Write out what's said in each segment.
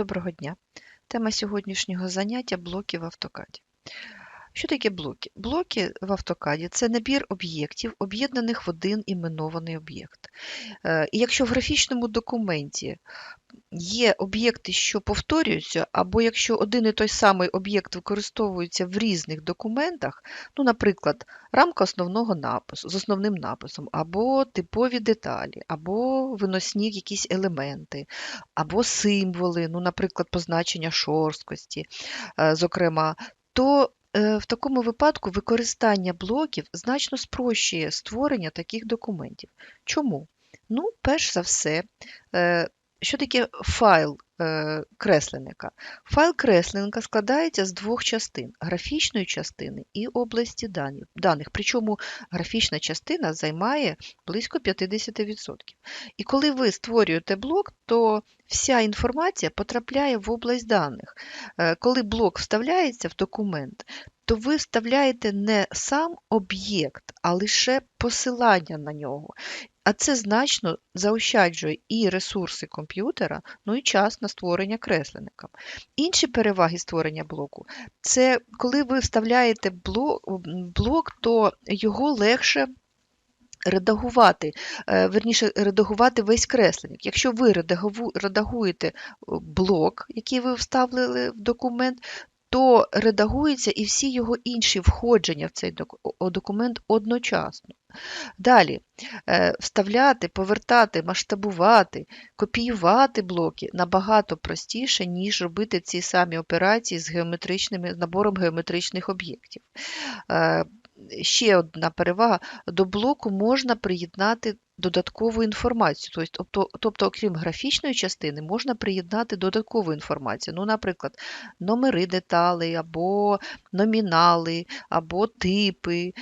Доброго дня. Тема сьогоднішнього заняття блоки в автокаді. Що таке блоки? Блоки в автокаді це набір об'єктів, об'єднаних в один іменований об'єкт. Е, І якщо в графічному документі є об'єкти, що повторюються, або якщо один і той самий об'єкт використовується в різних документах, ну, наприклад, рамка основного напису з основним написом, або типові деталі, або виносні якісь елементи, або символи, ну, наприклад, позначення шорсткості, е, зокрема, то е, в такому випадку використання блоків значно спрощує створення таких документів. Чому? Ну, перш за все, е, що таке файл е, кресленника? Файл кресленника складається з двох частин графічної частини і області даних. Причому графічна частина займає близько 50%. І коли ви створюєте блок, то вся інформація потрапляє в область даних. Е, Коли блок вставляється в документ, то ви вставляєте не сам об'єкт, а лише посилання на нього. А це значно заощаджує і ресурси комп'ютера, ну і час на створення кресленника. Інші переваги створення блоку це коли ви вставляєте блок, блок то його легше редагувати, е, верніше, редагувати весь кресленник. Якщо ви редагуєте е, блок, який ви вставили в документ, то редагуються і всі його інші входження в цей документ одночасно. Далі, е, вставляти, повертати, масштабувати, копіювати блоки набагато простіше, ніж робити ці самі операції з геометричними, з набором геометричних об'єктів. Е, Ще одна перевага: до блоку можна приєднати додаткову інформацію. Тобто, тобто, тобто, окрім графічної частини, можна приєднати додаткову інформацію. Ну, наприклад, номери деталей, або номінали, або типи,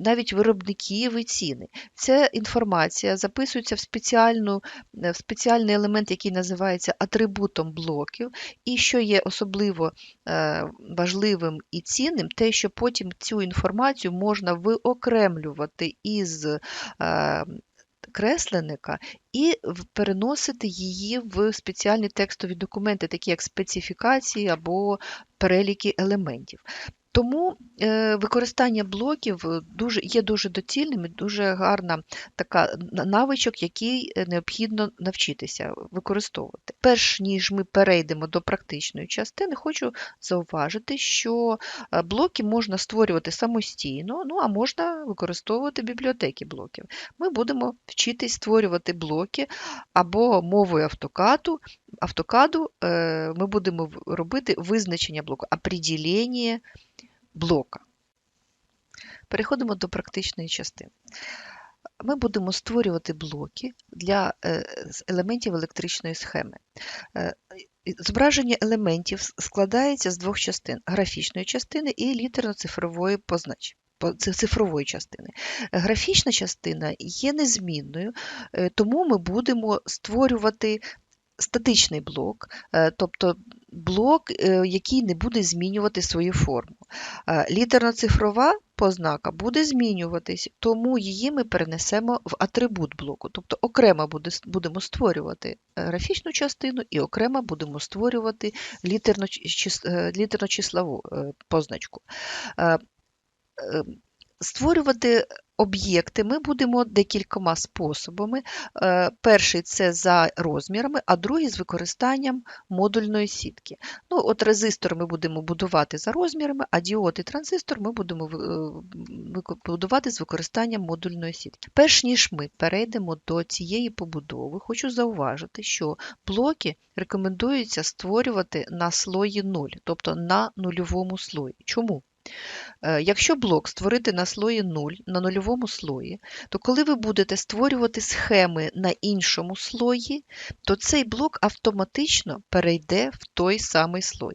навіть виробників і ціни. Ця інформація записується в, спеціальну, е, в спеціальний елемент, який називається атрибутом блоків, і що є особливо е, важливим і цінним, те, що потім цю інформацію можна виокремлювати із кресленника і переносити її в спеціальні текстові документи, такі як специфікації або переліки елементів. Тому е, використання блоків е, дуже, є дуже доцільним і дуже гарна така навичок, який е, необхідно навчитися використовувати. Перш ніж ми перейдемо до практичної частини, хочу зауважити, що блоки можна створювати самостійно, ну а можна використовувати бібліотеки блоків. Ми будемо вчитись створювати блоки або мовою автокаду. Автокаду ми будемо робити визначення блоку, определення блока. Переходимо до практичної частини. Ми будемо створювати блоки для е, елементів електричної схеми. Е, Зображення елементів складається з двох частин: графічної частини і літерно-цифрової познач. по- ци- Цифрової частини. Графічна частина є незмінною, е, тому ми будемо створювати статичний блок, тобто блок, який не буде змінювати свою форму. Е, Літерно-цифрова познака буде змінюватись, тому її ми перенесемо в атрибут блоку. Тобто окремо буде, будемо створювати е, графічну частину і окремо будемо створювати е, літерно-числову позначку. Створювати об'єкти ми будемо декількома способами. Е, Перший це за розмірами, а другий з використанням модульної сітки. Ну, от резистор ми будемо будувати за розмірами, а діод і транзистор ми будемо е, будувати з використанням модульної сітки. Перш ніж ми перейдемо до цієї побудови, хочу зауважити, що блоки рекомендується створювати на слої 0, тобто на нульовому слої. Чому? Е, Якщо блок створити на слої 0, на нульовому слої, то коли ви будете створювати схеми на іншому слої, то цей блок автоматично перейде в той самий слой.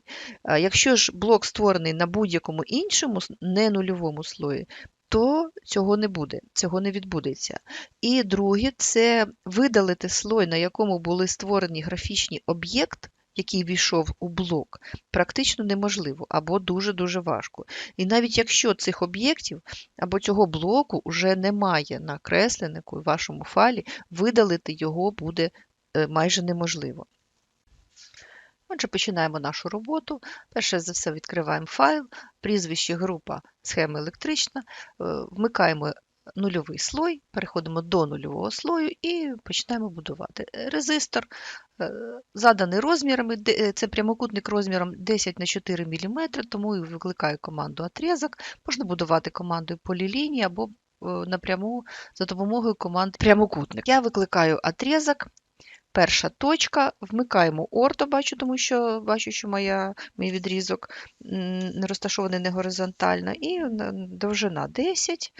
Якщо ж блок створений на будь-якому іншому не нульовому слої, то цього не буде, цього не відбудеться. І друге, це видалити слой, на якому були створені графічні об'єкт, який війшов у блок, практично неможливо або дуже-дуже важко. І навіть якщо цих об'єктів або цього блоку вже немає на кресленнику в вашому файлі, видалити його буде е, майже неможливо. Отже, починаємо нашу роботу. Перше за все відкриваємо файл, прізвище група схема електрична, е, вмикаємо нульовий слой, переходимо до нульового слою і починаємо будувати. Резистор е, заданий розмірами, е, це прямокутник розміром 10 на 4 мм, тому і викликаю команду отрізок. Можна будувати командою полілінії або напряму за допомогою команд прямокутник. Я викликаю отрізок, перша точка, вмикаємо орто, бачу, тому що бачу, що моя, мій відрізок розташований не горизонтально, і довжина 10.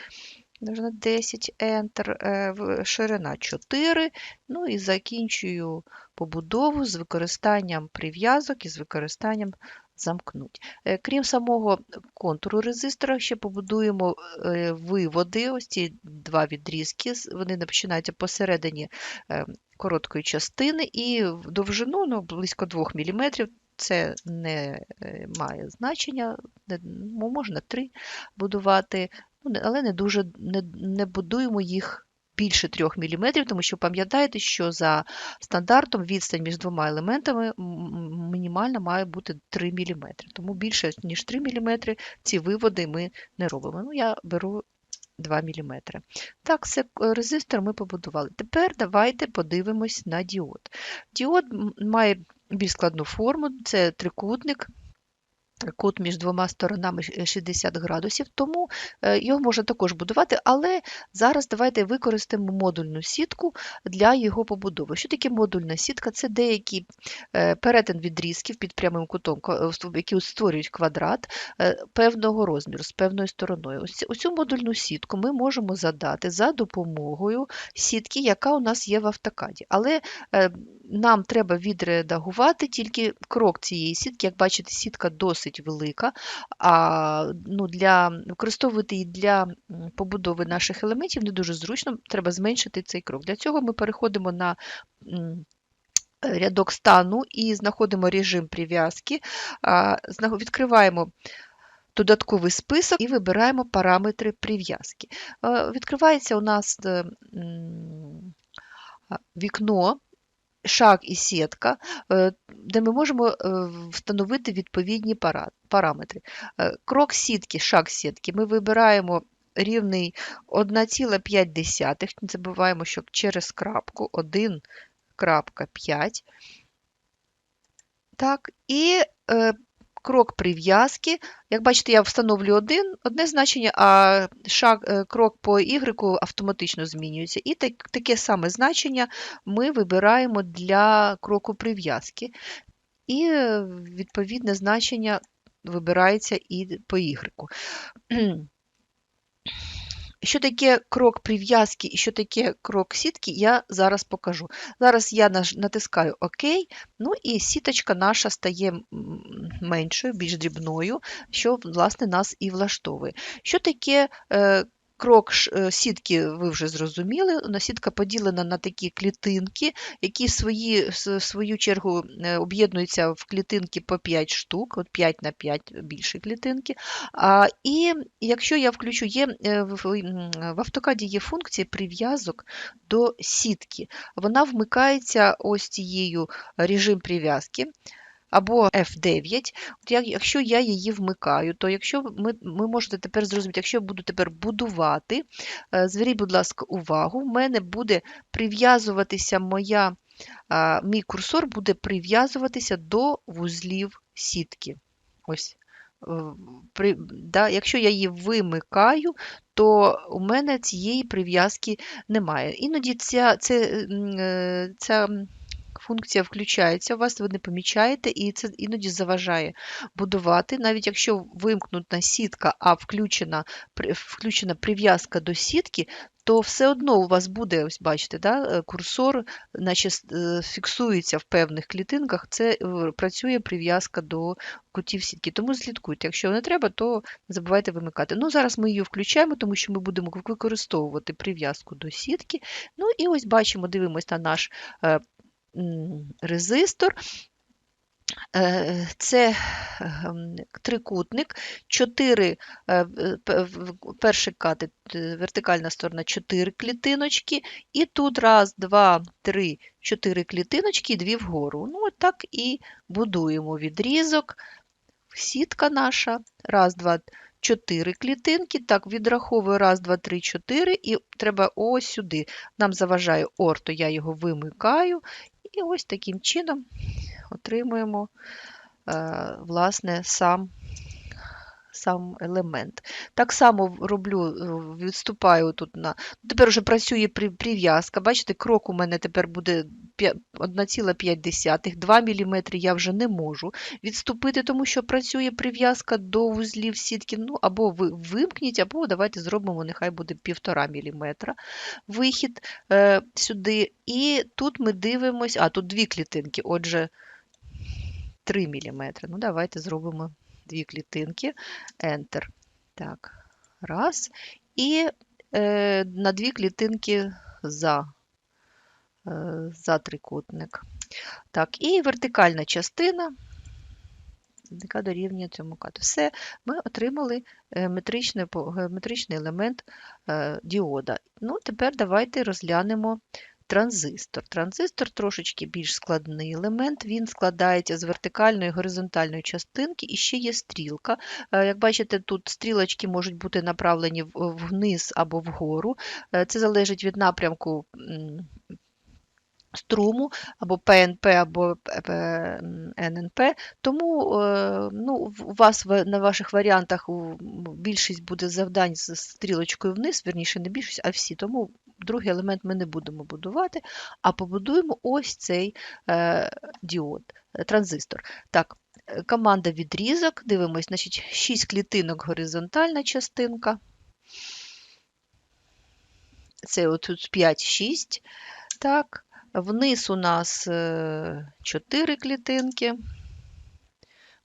Довжина 10 Enter, е, ширина 4. Ну і закінчую побудову з використанням прив'язок і з використанням замкнуть. Е, крім самого контуру резистора, ще побудуємо е, виводи, ось ці два відрізки, вони починаються посередині короткої частини, і в довжину ну, близько 2 мм. Це не е, має значення, можна 3 будувати, ну, але не дуже не, не будуємо їх більше 3 мм, тому що пам'ятаєте, що за стандартом відстань між двома елементами мінімальна має бути 3 мм. Тому більше, ніж 3 мм, ці виводи ми не робимо. Ну, Я беру 2 мм. Так, це резистор ми побудували. Тепер давайте подивимось на діод. Діод має більш складну форму, це трикутник кут між двома сторонами 60 градусів, тому е, його можна також будувати, але зараз давайте використаємо модульну сітку для його побудови. Що таке модульна сітка? Це деякі е, перетин відрізків під прямим кутом, які створюють квадрат е, певного розміру, з певною стороною. Ось цю модульну сітку ми можемо задати за допомогою сітки, яка у нас є в автокаді. Але нам треба відредагувати тільки крок цієї сітки. Як бачите, сітка досить велика, а ну, для, використовувати її для побудови наших елементів не дуже зручно, треба зменшити цей крок. Для цього ми переходимо на рядок стану і знаходимо режим прив'язки, відкриваємо. Додатковий список і вибираємо параметри прив'язки. Відкривається у нас е, вікно шаг і сітка, е, де ми можемо е, встановити відповідні параметри. Е, крок сітки, шаг сітки ми вибираємо рівний 1,5, не забуваємо, що через крапку 1,5. Так, і крок прив'язки. Як бачите, я встановлю один, одне значення, а шаг, е, крок по Y автоматично змінюється. І так, таке саме значення ми вибираємо для кроку прив'язки. І е, відповідне значення вибирається і по Y. Що таке крок прив'язки і що таке крок сітки, я зараз покажу. Зараз я натискаю ОК, ну і сіточка наша стає меншою, більш дрібною, що власне нас і влаштовує. Що таке е, крок е, сітки, ви вже зрозуміли, сітка поділена на такі клітинки, які свої, в свою чергу е, об'єднуються в клітинки по 5 штук, от 5 на 5 більші клітинки. А, І якщо я включу, є е, в автокаді є функція прив'язок до сітки. Вона вмикається ось цією режим прив'язки або F9. От Якщо я її вмикаю, то якщо ми ми можете тепер зрозуміти, якщо я буду тепер будувати, е, зверіть, будь ласка, увагу, в мене буде прив'язуватися моя, мій курсор буде прив'язуватися до вузлів сітки. Ось. При, да, Якщо я її вимикаю, то у мене цієї прив'язки немає. Іноді ця, ця, е, ця функція включається у вас, ви не помічаєте, і це іноді заважає будувати. Навіть якщо вимкнута сітка, а включена включена прив'язка до сітки, то все одно у вас буде, ось бачите, да, е, курсор, наче е, фіксується в певних клітинках, це е, працює прив'язка до кутів сітки. Тому слідкуйте, якщо не треба, то не забувайте вимикати. Ну, Зараз ми її включаємо, тому що ми будемо використовувати прив'язку до сітки. Ну і ось бачимо, дивимося на наш резистор. Е, Це ем, трикутник, 4, е, в- перший катет, е, вертикальна сторона 4 клітиночки, і тут раз, два, три, чотири клітиночки і дві вгору. Ну, так і будуємо відрізок. Сітка наша, раз, два, чотири клітинки. Так, відраховую раз, два, три, чотири, і треба ось сюди. Нам заважає орто, я його вимикаю, і ось таким чином отримуємо е, власне сам, сам елемент. Так само роблю, е, відступаю тут на. Тепер вже працює прив'язка. Бачите, крок у мене тепер буде 1,5, 2 мм я вже не можу відступити, тому що працює прив'язка до вузлів сітки. Ну, або ви вимкніть, або давайте зробимо, нехай буде 1,5 мм вихід е, сюди. І тут ми дивимося, а тут дві клітинки, отже, 3 мм. Ну, давайте зробимо дві клітинки. Enter. Так, раз. І е, на дві клітинки за, е, за трикутник. Так, і вертикальна частина, яка дорівнює цьому кату. Все, ми отримали е, геометричний елемент е, діода. Ну, тепер давайте розглянемо транзистор. Транзистор трошечки більш складний елемент. Він складається з вертикальної і горизонтальної частинки, і ще є стрілка. Е, Як бачите, тут стрілочки можуть бути направлені вниз або вгору. Е, Це залежить від напрямку струму, або ПНП, або ННП. Тому е, ну, у вас на ваших варіантах більшість буде завдань з стрілочкою вниз, верніше не більшість, а всі. Тому другий елемент ми не будемо будувати, а побудуємо ось цей е, діод, е, транзистор. Так, е, команда відрізок, дивимось, значить, 6 клітинок горизонтальна частинка. Це отут 5-6. Так, вниз у нас 4 клітинки.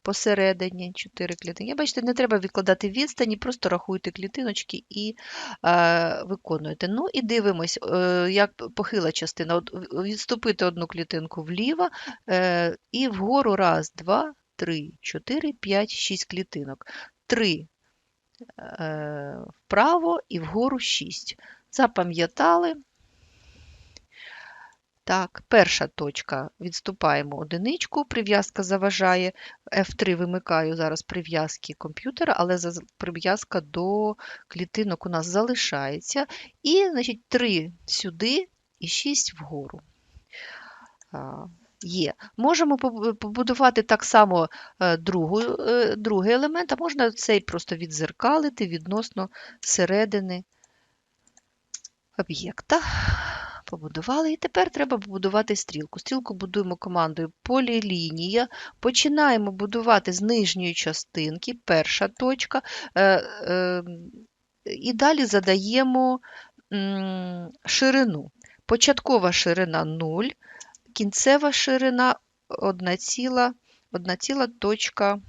Посередині 4 клітинки. Бачите, не треба відкладати відстані, просто рахуйте клітиночки і е, виконуєте. Ну і дивимось, е, як похила частина. От відступити одну клітинку вліво е, і вгору раз, два, три, чотири, п'ять, шість клітинок. Три е, вправо і вгору 6. Запам'ятали. Так, перша точка. Відступаємо одиничку, прив'язка заважає. F3 вимикаю зараз прив'язки комп'ютера, але прив'язка до клітинок у нас залишається. І, значить, 3 сюди і 6 вгору. Є. Можемо побудувати так само е, другу, е, другий елемент, а можна цей просто відзеркалити відносно середини об'єкта. Побудували. І тепер треба побудувати стрілку. Стрілку будуємо командою полілінія. Починаємо будувати з нижньої частинки, перша точка. Е, е, і далі задаємо ширину. Початкова ширина 0, кінцева ширина 1,1 точка, м,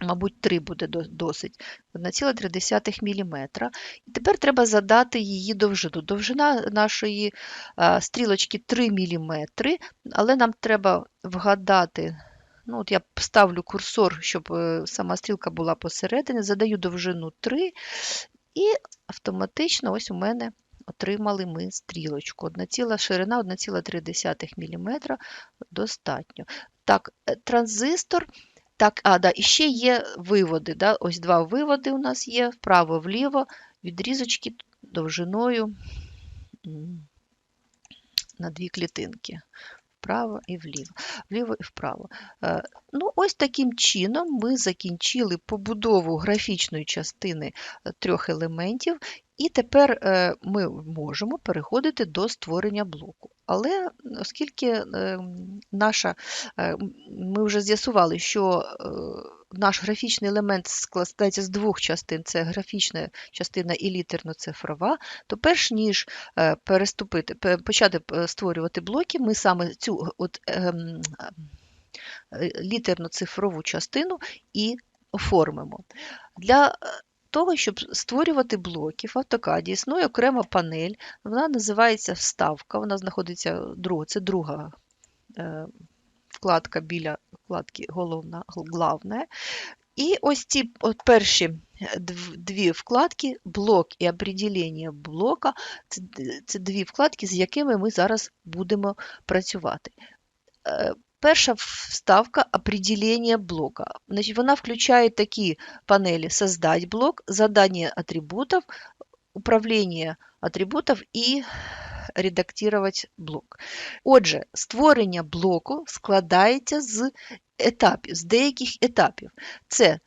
мабуть, 3 буде досить, 1,3 мм. І тепер треба задати її довжину. Довжина нашої стрілочки 3 мм, але нам треба вгадати. Ну, от я ставлю курсор, щоб е, сама стрілка була посередині, задаю довжину 3, і автоматично ось у мене отримали ми стрілочку. Одна ціла ширина 1,3 мм достатньо. Так, е, транзистор. Так, а, да, і ще є виводи. Да? Ось два виводи у нас є вправо-вліво, відрізочки довжиною на дві клітинки. Вправо і вліво, вліво і вправо. Е, Ну, ось таким чином ми закінчили побудову графічної частини е, трьох елементів, і тепер е, ми можемо переходити до створення блоку. Але оскільки е, наша, е, ми вже з'ясували, що наш графічний елемент складається з двох частин: це графічна частина і літерно-цифрова, то перш ніж переступити, почати створювати блоки, ми саме цю от, ем, літерно-цифрову частину і оформимо. Для того, щоб створювати блоки в автокаді, існує окрема панель, вона називається вставка, вона знаходиться друга, це друга е, вкладка біля вкладки головна, главне. І ось ці от перші дві вкладки, блок і определення блока, це, це дві вкладки, з якими ми зараз будемо працювати. Перша вставка определение блока. Значить, вона включає такі панелі «Создать блок», «Задание атрибутов», «Управління атрибутів» і «Редактувати блок». Отже, створення блоку складається з етапів, з деяких етапів. Це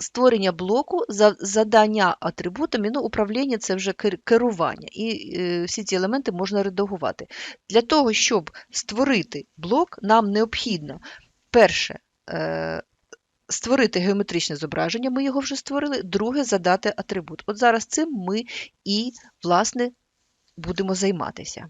створення блоку, задання атрибутами, ну, управління це вже керування, і е, всі ці елементи можна редагувати. Для того, щоб створити блок, нам необхідно перше е, створити геометричне зображення, ми його вже створили, друге задати атрибут. От зараз цим ми і, власне, будемо займатися.